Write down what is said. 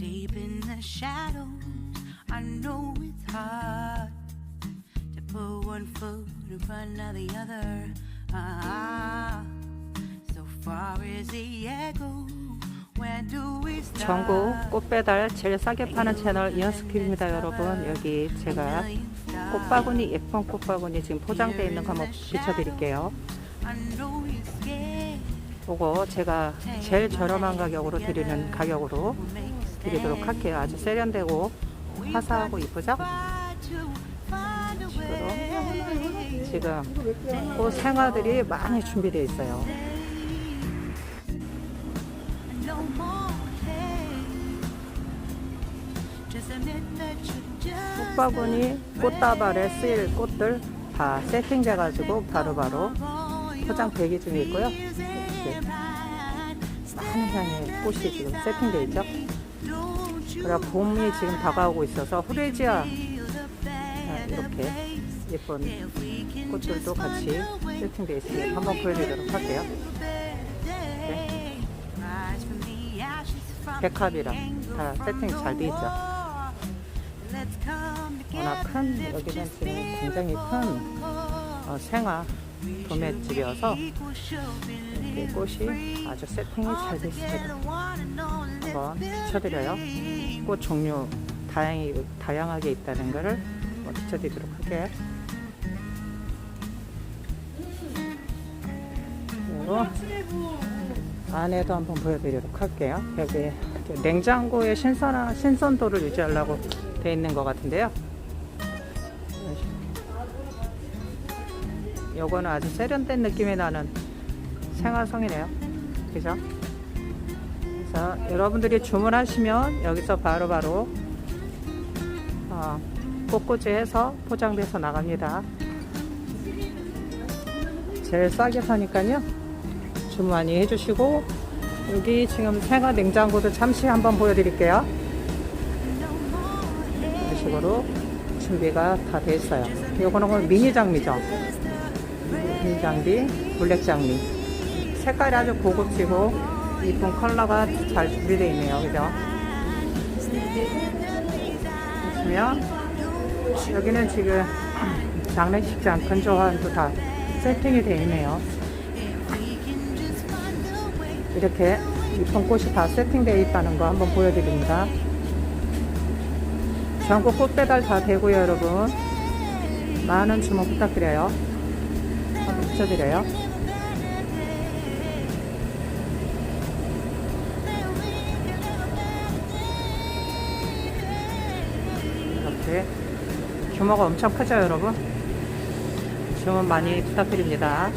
Deep in the shadows, I know it's hard to put one foot in front of the other. Ah, so far as the echo, where do we start? 전국 꽃배달 제일 싸게 파는 채널 이현스킵입니다 여러분 여기 제가 꽃바구니 예쁜 꽃바구니 지금 포장되어 있는 거 한번 비춰드릴게요. 요거 제가 제일 저렴한 가격으로 드리는 가격으로 드리도록 할게요. 아주 세련되고 화사하고 이쁘죠? 지금 꽃 생화들이 많이 준비되어 있어요. 꽃바구니 꽃다발에 쓰일 꽃들 다 세팅돼 가지고 바로바로 포장 대기 중에 있고요. 이렇게 많은 향의 꽃이 지금 세팅되어 있죠 그리고 봄이 지금 다가오고 있어서 후레지아 아, 이렇게 예쁜 꽃들도 같이 세팅되어 있으니 한번 보여드리도록 할게요. 백합이랑 다 세팅이 잘돼 있죠? 워낙 큰 여기는 지금 굉장히 큰 어, 생화 도매집이어서 이렇게 꽃이 아주 세팅이 잘돼 있습니다. 한번 비춰드려요. 꽃 종류 다양히, 다양하게 있다는 것을 비춰드리도록 할게요. 그리고 안에도 한번 보여드리도록 할게요. 여기 냉장고의 신선한, 신선도를 유지하려고 되어 있는 것 같은데요 요거는 아주 세련된 느낌이 나는 생화성이네요 그죠? 그래서 여러분들이 주문하시면 여기서 바로바로 어, 꽃꽂이 해서 포장돼서 나갑니다. 제일 싸게 사니까요. 주문 많이 해주시고 여기 지금 생화 냉장고도 잠시 한번 보여드릴게요. 이런 식으로 준비가 다 돼 있어요. 요거는 미니 장미죠. 미니 장미, 블랙 장미. 색깔이 아주 고급지고 이쁜 컬러가 잘 준비되어 있네요. 그죠? 보시면 여기는 지금 장례식장 근조화도 다 세팅이 되어 있네요. 이렇게 이쁜 꽃이 다 세팅되어 있다는 거 한번 보여드립니다. 전국 꽃 배달 다 되고요, 여러분. 많은 주문 부탁드려요. 붙여드려요. 이렇게 규모가 엄청 크죠 여러분 주문 많이 부탁드립니다